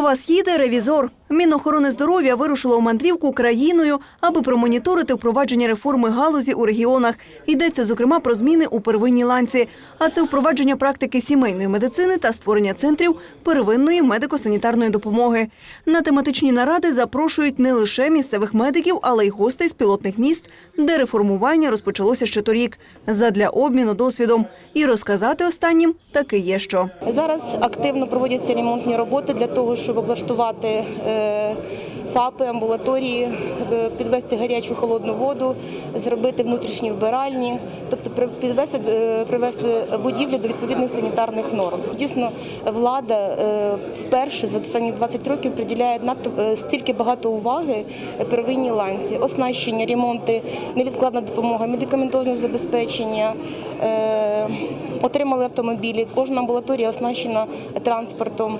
Вас їде ревізор. Мінохорони здоров'я вирушило у мандрівку країною, аби промоніторити впровадження реформи галузі у регіонах. Йдеться зокрема про зміни у первинній ланці. А це впровадження практики сімейної медицини та створення центрів первинної медико-санітарної допомоги. На тематичні наради запрошують не лише місцевих медиків, але й гостей з пілотних міст, де реформування розпочалося ще торік, задля обміну досвідом. І розказати останнім таки є що. Зараз активно проводяться ремонтні роботи для того, щоб облаштувати е, ФАПи, амбулаторії, е, підвести гарячу холодну воду, зробити внутрішні вбиральні, тобто підвести, е, привести будівлі до відповідних санітарних норм. Дійсно, влада е, вперше за останні 20 років приділяє надто стільки багато уваги первинній ланці, оснащення, ремонти, невідкладна допомога, медикаментозне забезпечення. Отримали автомобілі, кожна амбулаторія оснащена транспортом.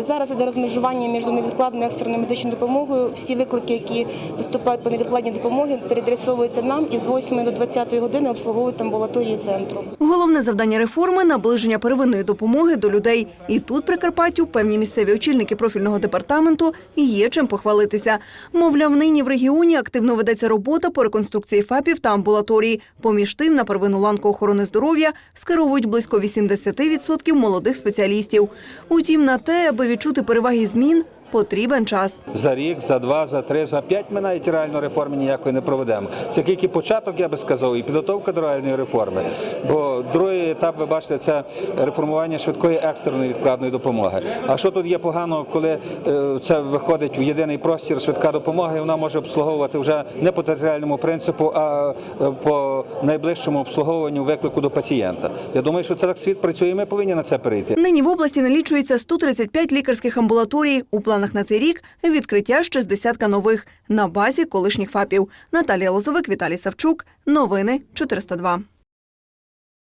Зараз іде розмежування між невідкладною екстреною медичною допомогою. Всі виклики, які поступають по невідкладній допомогі, переадресовуються нам і з 8 до 20 години обслуговують амбулаторії центру. Головне завдання реформи наближення первинної допомоги до людей. І тут Прикарпаттю певні місцеві очільники профільного департаменту є чим похвалитися. Мовляв, нині в регіоні активно ведеться робота по реконструкції ФАПів та амбулаторій. Поміж тим, на первинну ланку охорони здоров'я скеровують близько 80% молодих спеціалістів. Утім, на те, аби відчути переваги змін, потрібен час. За рік, за два, за три, за п'ять ми навіть реально реформи ніякої не проведемо. Це тільки початок, я би сказав, і підготовка до реальної реформи. Бо другий етап, ви бачите, це реформування швидкої екстреної відкладної допомоги. А що тут є погано, коли е, це виходить в єдиний простір швидка допомога, і вона може обслуговувати вже не по територіальному принципу, а е, по найближчому обслуговуванню виклику до пацієнта. Я думаю, що це так світ працює, і ми повинні на це перейти. Нині в області налічується 135 лікарських амбулаторій. У планах на цей рік відкриття ще з десятка нових на базі колишніх ФАПів. Наталія Лозовик, Віталій Савчук. Новини 402.